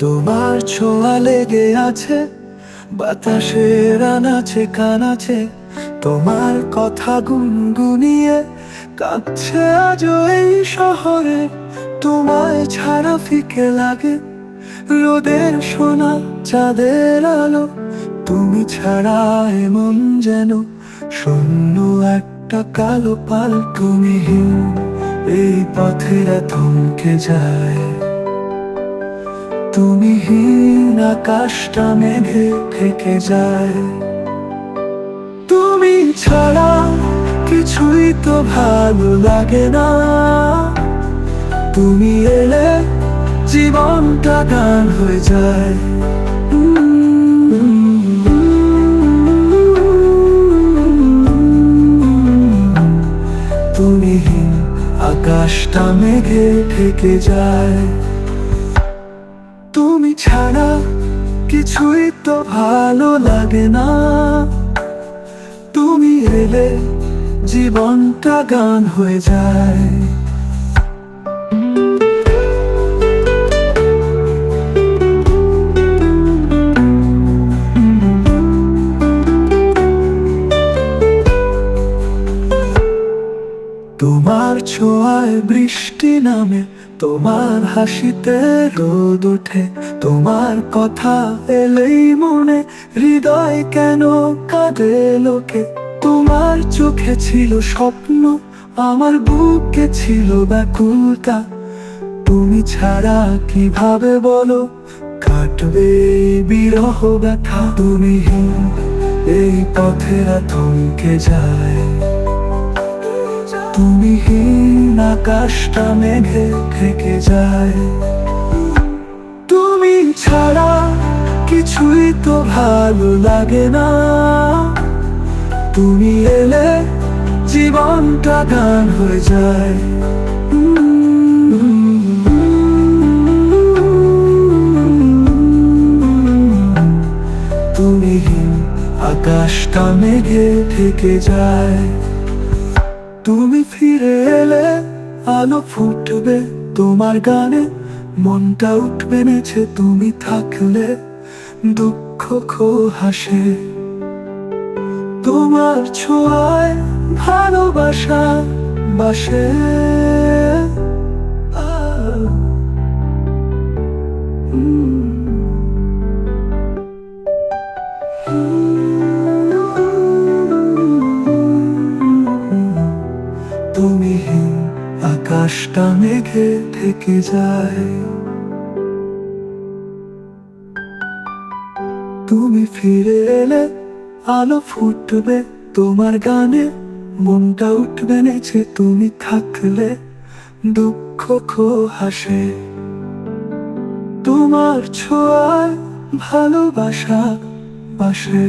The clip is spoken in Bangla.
তোমার ছোঁয়া লেগে আছে, বাতাসের আনাচে কানাচে। তোমার কথা গুনগুনিয়ে কাঁদছে আজও এই শহরে। তোমায় ছাড়া ফিকে লাগে রোদের সোনা, চাঁদের আলো। তুমি ছাড়া এমন যেন শূন্য একটা কালো পাল। তুমি এই পথেরা থমকে যায়। তুমি হীন আকাশটা মেঘে থেকে যায়। তুমি ছাড়া কিছুই তো ভালো লাগে না। তুমি এলে জীবনটা গান হয়ে যায়। তুমি আকাশটা মেঘে থেকে যায়। তুমি ছাড়া কিছুই তো ভালো লাগে না। তুমি এলে জীবনটা গান হয়ে যায়। ছোঁয়ায় বৃষ্টি নামে, তোমার হাসিতে রোদ ওঠে, তোমার কথা এলেই মনে, হৃদয় কেন কাঁদে লোকে? তোমার চোখে ছিল স্বপ্ন, আমার বুকে ছিল ব্যাকুলতা। তুমি ছাড়া কীভাবে বলো, কাটবে বিরহ ব্যথা। তুমি এই পথেরা থমকে যায়। তুমি হীন আকাশটা মেঘে থেকে যায়। তুমি ছাড়া কিছুই তো ভালো লাগে না। তুমি এলে জীবনটা গান হয়ে যায়। তুমি আকাশটা মেঘে থেকে যায়। তুমি ফিরে এলে আলো ফুটবে তোমার গানে, মনটা উঠবে নেছে তুমি থাকলে দুঃখ খো হাসে। তোমার ছোঁয়ায় ভালোবাসা বাসে। আকাশটা মেঘে থেকে যায়। তুমি ফিরে এলে, আলো ফুটবে তোমার গানে, মনটা উঠবে নেছে তুমি থাকলে, দুঃখ খো হাসে। তোমার ছোঁয়ায় ভালোবাসা বাসে।